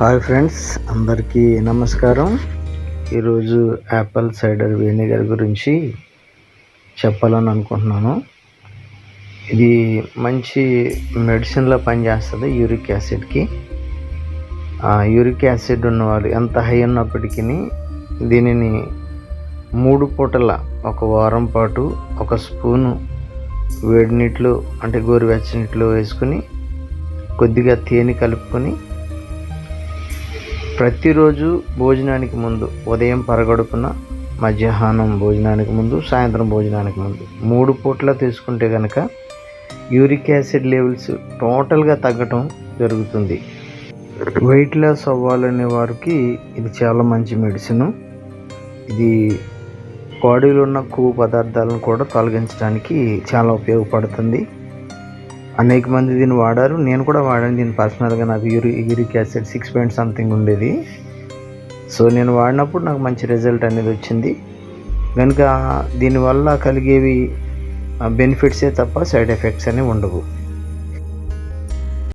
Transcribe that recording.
Hi friends అందరికీ నమస్కారం. ఈరోజు యాపిల్ సైడర్ వెనిగర్ గురించి చెప్పాలని అనుకుంటున్నాను. ఇది మంచి మెడిసిన్లో పనిచేస్తుంది యూరిక్ యాసిడ్కి. ఆ యూరిక్ యాసిడ్ ఉన్నవాళ్ళు ఎంత హై ఉన్నప్పటికీ దీనిని మూడు పూటల ఒక వారం పాటు ఒక స్పూను వేడి నీటిలో అంటే గోరువెచ్చని నీటిలో వేసుకుని కొద్దిగా తేనె కలుపుకొని ప్రతిరోజు భోజనానికి ముందు ఉదయం పరగడుపున మధ్యాహ్నం భోజనానికి ముందు సాయంత్రం భోజనానికి ముందు మూడు పూట్ల తీసుకుంటే కనుక యూరిక్ యాసిడ్ లెవెల్స్ టోటల్గా తగ్గటం జరుగుతుంది. వెయిట్ లాస్ అవ్వాలనే వారికి ఇది చాలా మంచి మెడిసిన్. ఇది బాడీలో ఉన్న కొవ్వు పదార్థాలను కూడా తొలగించడానికి చాలా ఉపయోగపడుతుంది. అనేక మంది దీన్ని వాడారు. నేను కూడా వాడాను దీన్ని పర్సనల్గా. నాకు Yuri uric acid six point something ఉండేది. సో నేను వాడినప్పుడు నాకు మంచి రిజల్ట్ అనేది వచ్చింది. కనుక దీనివల్ల కలిగేవి బెనిఫిట్సే తప్ప సైడ్ ఎఫెక్ట్స్ అనేవి ఉండవు.